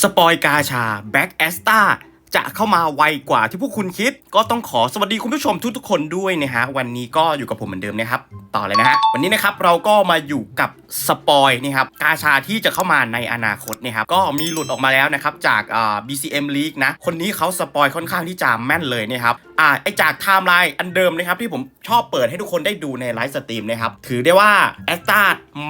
สปอยกาชา แบ็กแอสตา จะเข้ามาไวกว่าที่พวกคุณคิด ก็ต้องขอสวัสดีคุณผู้ชมทุกๆคนด้วยนะฮะวันนี้ก็อยู่กับผมเหมือนเดิมนะครับต่อเลยนะฮะวันนี้นะครับเราก็มาอยู่กับสปอยนะครับกาชาที่จะเข้ามาในอนาคตนะครับก็มีหลุดออกมาแล้วนะครับจากอ่า BCM League นะคนนี้เขาสปอยค่อนข้างที่จะแม่นเลยนะครับอ่าไอจากไทม์ไลน์อันเดิมนะครับที่ผมชอบเปิดให้ทุกคนได้ดูในไลฟ์สตรีมนะครับถือได้ว่าแอสตา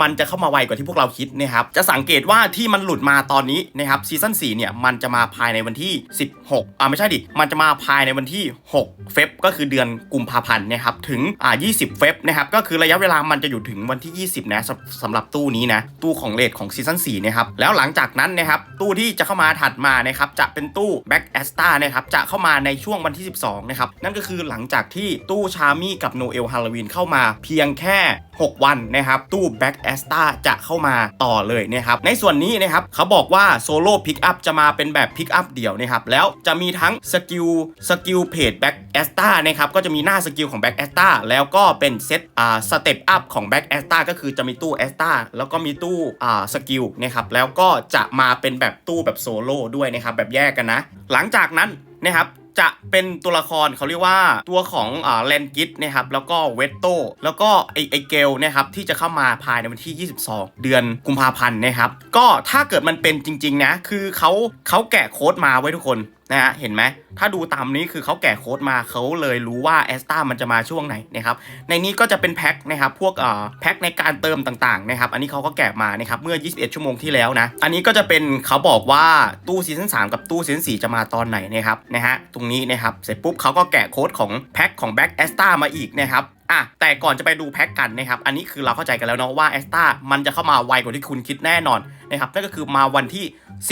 มันจะเข้ามาไวกว่าที่พวกเราคิดนะครับจะสังเกตว่าที่มันหลุดมาตอนนี้นะครับซีซั่น4เนี่ยมันจะมาภายในวันที่16อ่าไม่ใช่ดิ มันจะมาภายในวันที่ 6 เฟบก็คือเดือนกุมภาพันธ์นะครับถึงอ่า20 เฟบนะครับก็คือระยะเวลามันจะอยู่ถึงวันที่ 20 นะสำสำหรับตู้นี้นะตู้ของเลทของซีซั่น4นะครับแล้วหลังจากนั้นนะครับตู้ที่จะเข้ามาถัดมานะครับจะเป็นตู้แบ็กแอสตานะครับจะเข้ามาในช่วงวันที่ 12นะครับนั่นก็คือหลังจากที่ตู้ชามี่กับโนเอลฮาโลวีนเข้ามาเพียงแค่ 6 วันนะครับตู้แบ็กแอสตาจะเข้ามาต่อเลยนะครับในส่วนนี้นะครับเขาบอกว่าโซโล่พิกอัพจะมาเป็นแบบพิกอัพเดี่ยวนะครับแล้วจะมีทั้งสกิลสกิลเพจแบ็กแอสตานะครับก็จะมีหน้าสกิลของแบ็กแอสตาแล้วก็เป็นเซตอ่าสเต็ปอัพของแบ็กแอสตาก็คือจะมีตู้แอสตาแล้วก็มีตู้อ่าสกิลนะครับแล้วก็จะมาเป็นแบบตู้แบบโซโล่ด้วยนะครับแบบแยกกันนะ หลังจากนั้นนะครับจะเป็นตัวละครเขาเรียกว่าตัวของอ่าแลนกิตนะครับแล้วก็เวตโตแล้วก็ไอไอเกลนะครับที่จะเข้ามาภายในวันที่ 22 เดือนกุมภาพันธ์นะครับก็ถ้าเกิดมันเป็นจริง ๆ นะ คือเขาเขาแกะโค้ดมาไว้ทุกคนนะฮะเห็นไหมถ้าดูตามนี้คือเขาแกะโค้ดมาเขาเลยรู้ว่าแอสตามันจะมาช่วงไหนนะครับในนี้ก็จะเป็นแพ็คนะครับพวกเอ่อแพ็คในการเติมต่างๆนะครับอันนี้เขาก็แกะมานะครับเมื่อ 21 ชั่วโมงที่แล้วนะอันนี้ก็จะเป็นเขาบอกว่าตู้ซีซั่น3กับตู้ซีซั่น4จะมาตอนไหนนะครับนะฮะตรงนี้นะครับเสร็จปุ๊บเขาก็แกะโค้ดของแพ็คของแบ็กแอสตามาอีกนะครับ อะแต่ก่อนจะไปดูแพ็คกันนะครับอันนี้คือเราเข้าใจกันแล้วเนาะว่าแอสตามันจะเข้ามาไวกว่าที่คุณคิดแน่นอนนะครับนั่นก็คือมาวันที่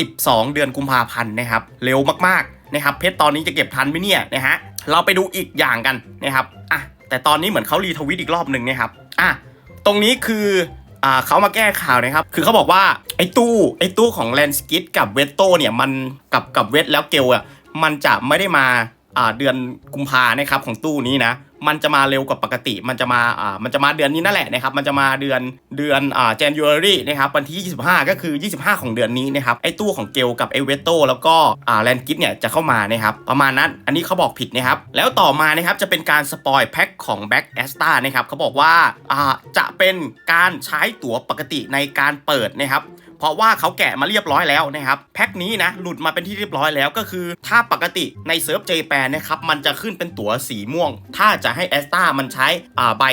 12 เดือนกุมภาพันธ์นะครับเร็วมากๆนะครับเพชรตอนนี้จะเก็บทันไหมเนี่ยนะฮะเราไปดูอีกอย่างกันนะครับอะแต่ตอนนี้เหมือนเขารีทวิตอีกรอบหนึ่งนะครับอะตรงนี้คืออ่าเขามาแก้ข่าวนะครับ คือเขาบอกว่าไอ้ตู้ไอ้ตู้ของแลนสกิทกับเวตโตเนี่ยมันกับกับเวทแล้วเกลอะมันจะไม่ได้มาอ่าเดือนกุมภานะครับของตู้นี้นะ มันจะมาเร็วกว่าปกติ มันจะมาอ่ามันจะมาเดือนนี้นั่นแหละนะครับมันจะมาเดือนเดือนอ่า January นะครับวันที่ 25 ก็คือ 25 ของเดือนนี้นะครับไอ้ตู้ของเกลกับไอเวโตแล้วก็อ่าแลนกิฟเนี่ยจะเข้ามานะครับประมาณนั้นอันนี้เขาบอกผิดนะครับแล้วต่อมานะครับจะเป็นการสปอยแพ็คของ Back a s t a นะครับเขาบอกว่าอ่าจะเป็นการใช้ตั๋วปกติในการเปิดนะครับ เพราะว่าเขาแกะมาเรียบร้อยแล้วนะครับแพ็คนี้นะหลุดมาเป็นที่เรียบร้อยแล้วก็คือ ถ้าปกติในเซิร์ฟเจแปนนะครับมันจะขึ้นเป็นตั๋วสีม่วง ถ้าจะให้แอสตามันใช้อ่าใบ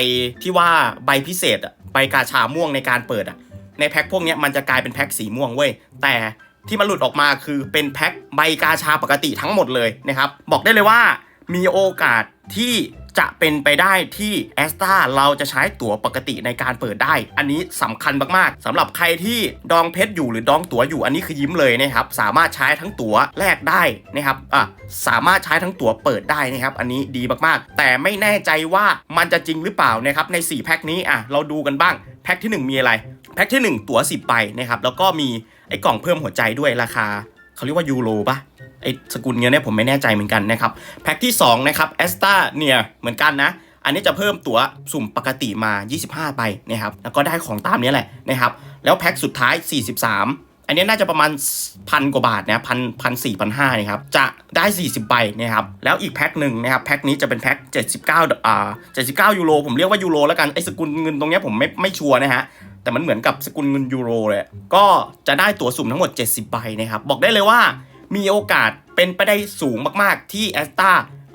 ที่ว่าใบพิเศษอะใบกาชาม่วงในการเปิดอะในแพ็คพวกนี้มันจะกลายเป็นแพ็คสีม่วงเว้ยแต่ที่มันหลุดออกมาคือเป็นแพ็คใบกาชาปกติทั้งหมดเลยนะครับบอกได้เลยว่ามีโอกาสที่ จะเป็นไปได้ที่แอสตาเราจะใช้ตั๋วปกติในการเปิดได้ อันนี้สำคัญมากๆสำหรับใครที่ดองเพชรอยู่หรือดองตั๋วอยู่อันนี้คือยิ้มเลยนะครับ สามารถใช้ทั้งตั๋วแลกได้นะครับอะสามารถใช้ทั้งตั๋วเปิดได้นะครับ อันนี้ดีมากๆ แต่ไม่แน่ใจว่ามันจะจริงหรือเปล่านะครับใน 4 แพ็คนี้อะเราดูกันบ้างแพ็คที่ 1 มีอะไร แพ็คที่ 1 ตั๋ว10ใบนะครับแล้วก็มีไอ้กล่องเพิ่มหัวใจด้วยราคา เขาเรียกว่ายูโรปะไอสกุลเงินเนี่ยผมไม่แน่ใจเหมือนกันนะครับ แพ็คที่ 2 นะครับแอสตาเนี่ยเหมือนกันนะ อันนี้จะเพิ่มตั๋วสุ่มปกติมา 25ใบนะครับ แล้วก็ได้ของตามนี้แหละนะครับ แล้วแพ็คสุดท้าย 43 อันนี้น่าจะประมาณพันกว่าบาทนะพันพันสี่พันห้านะครับ จะได้ 40ใบนะครับ แล้วอีกแพ็คหนึ่งนะครับ แพ็คนี้จะเป็นแพ็ค79อ่า79 ยูโร ผมเรียกว่ายูโรแล้วกัน ไอสกุลเงินตรงเนี้ยผมไม่ไม่ชัวร์นะฮะ แต่มันเหมือนกับสกุลเงินยูโรเลยก็จะได้ตั๋วสุ่มทั้งหมด 70 ใบนะครับ บอกได้เลยว่ามีโอกาสเป็นไปได้สูงมากๆ ที่แอสตา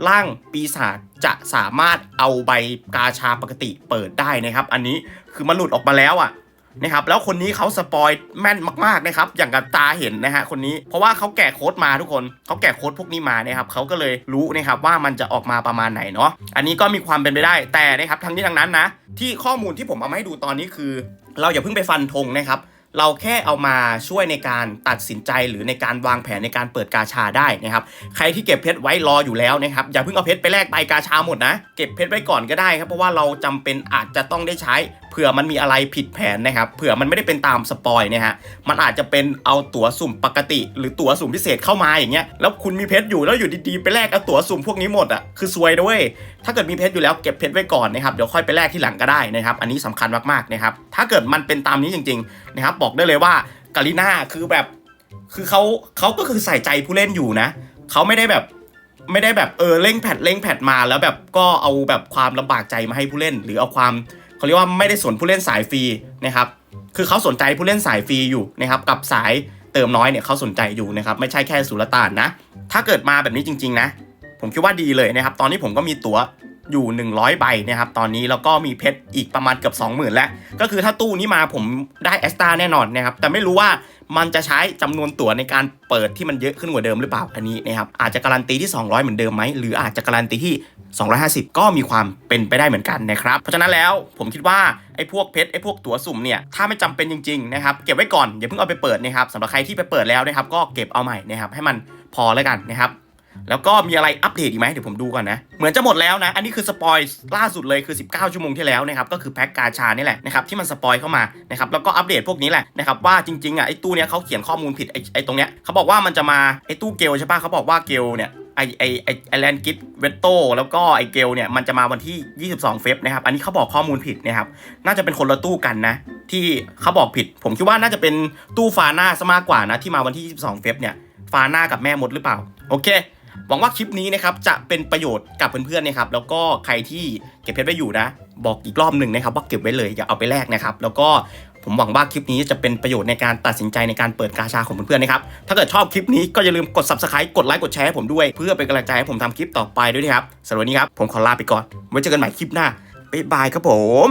ร่างปีศาจจะสามารถเอาใบกาชาปกติเปิดได้นะครับ อันนี้คือมันหลุดออกมาแล้วอะนะครับแล้วคนนี้เขาสปอยแม่นมากๆนะครับ อย่างกับตาเห็นนะฮะคนนี้เพราะว่าเขาแกะโค้ดมาทุกคนเขาแกะโค้ดพวกนี้มานะครับเขาก็เลยรู้นะครับว่ามันจะออกมาประมาณไหนเนาะอันนี้ก็มีความเป็นไปได้แต่นะครับทั้งนี้ทั้งนั้นนะที่ข้อมูลที่ผมเอามาให้ดูตอนนี้คือ เราอย่าเพิ่งไปฟันธงนะครับ เราแค่เอามาช่วยในการตัดสินใจหรือในการวางแผนในการเปิดกาชาได้นะครับ ใครที่เก็บเพชรไว้รออยู่แล้วนะครับอย่าเพิ่งเอาเพชรไปแลกใบกาชาหมดนะ เก็บเพชรไว้ก่อนก็ได้ครับเพราะว่าเราจำเป็นอาจจะต้องได้ใช้ ผื่อมันมีอะไรผิดแผนนะครับ เผื่อมันไม่ได้เป็นตามสปอยนะฮะ มันอาจจะเป็นเอาตั๋วสุ่มปกติ หรือตั๋วสุ่มพิเศษเข้ามาอย่างเงี้ย แล้วคุณมีเพชรอยู่แล้วอยู่ดีๆไปแลกเอาตั๋วสุ่มพวกนี้หมดอะ คือซวยด้วยถ้าเกิดมีเพชรอยู่แล้วเก็บเพชรไว้ก่อนนะครับ เดี๋ยวค่อยไปแลกที่หลังก็ได้นะครับ อันนี้สำคัญมากๆนะครับ ถ้าเกิดมันเป็นตามนี้จริงๆนะครับ บอกได้เลยว่ากาลิน่าคือแบบ คือเขาเขาก็คือใส่ใจผู้เล่นอยู่นะ เขาไม่ได้แบบไม่ได้แบบเออเร่งแพทเร่งแพทมาแล้วแบบก็เอาแบบความลำบากใจมาให้ผู้เล่น หรือเอาความ เขาเรียกว่าไม่ได้สนผู้เล่นสายฟรีนะครับคือเขาสนใจผู้เล่นสายฟรีอยู่นะครับกับสายเติมน้อยเนี่ยเขาสนใจอยู่นะครับไม่ใช่แค่สุลต่านนะ ถ้าเกิดมาแบบนี้จริง ๆ นะ ผมคิดว่าดีเลยนะครับ ตอนนี้ผมก็มีตั๋ว อยู่ 100 ใบนะครับตอนนี้แล้วก็มีเพชรอีกประมาณเกือบ 20,000 แล้ว ก็คือถ้าตู้นี้มาผมได้แอสตาแน่นอนนะครับแต่ไม่รู้ว่ามันจะใช้จำนวนตั๋วในการเปิดที่มันเยอะขึ้นกว่าเดิมหรือเปล่าอันนี้นะครับอาจจะการันตีที่ 200 เหมือนเดิมไหมหรืออาจจะการันตีที่ 250 ก็มีความเป็นไปได้เหมือนกันนะครับเพราะฉะนั้นแล้วผมคิดว่าไอ้พวกเพชรไอ้พวกตั๋วสุ่มเนี่ยถ้าไม่จำเป็นจริงๆนะครับเก็บไว้ก่อนอย่าเพิ่งเอาไปเปิดนะครับสำหรับใครที่ไปเปิดแล้วนะครับก็เก็บเอาใหม่นะครับให้มันพอแล้วกันนะครับ แล้วก็มีอะไรอัปเดตอีกไหมเดี๋ยวผมดูก่อนนะ เหมือนจะหมดแล้วนะ อันนี้คือสปอยล่าสุดเลยคือ 19 ชั่วโมงที่แล้วนะครับ ก็คือแพ็กกาชานี่แหละนะครับที่มันสปอยเข้ามานะครับ แล้วก็อัปเดตพวกนี้แหละนะครับว่าจริงๆอะไอ้ตู้เนี้ยเขาเขียนข้อมูลผิดไอ้ไอ้ตรงเนี้ยเขาบอกว่ามันจะมาไอ้ตู้เกลใช่ปะเขาบอกว่าเกลเนี่ยไอไอไอไอแลนกิทเวตโตแล้วก็ไอเกลเนี่ยมันจะมาวันที่ 22 เฟบนะครับ อันนี้เขาบอกข้อมูลผิดนะครับ น่าจะเป็นคนละตู้กันนะ ที่เขาบอกผิด ผมคิดว่าน่าจะเป็นตู้ฟาน่าซะมากกว่านะที่มาวันที่ 22 เฟบเนี่ยฟาน่ากับแม่มดหรือเปล่า โอเค หวังว่าคลิปนี้นะครับจะเป็นประโยชน์กับเพื่อนๆนะครับแล้วก็ใครที่เก็บเพชรไว้อยู่นะ บอกอีกรอบหนึ่งนะครับว่าเก็บไว้เลยอย่าเอาไปแลกนะครับ แล้วก็ผมหวังว่าคลิปนี้จะเป็นประโยชน์ในการตัดสินใจในการเปิดกาชาของเพื่อนๆนะครับ ถ้าเกิดชอบคลิปนี้ก็อย่าลืมกด subscribe กดไลค์กดแชร์ให้ผมด้วย เพื่อเป็นกำลังใจให้ผมทำคลิปต่อไปด้วยนะครับสำหรับวันนี้ครับผมขอลาไปก่อนไว้เจอกันใหม่คลิปหน้าบ๊ายบายครับผม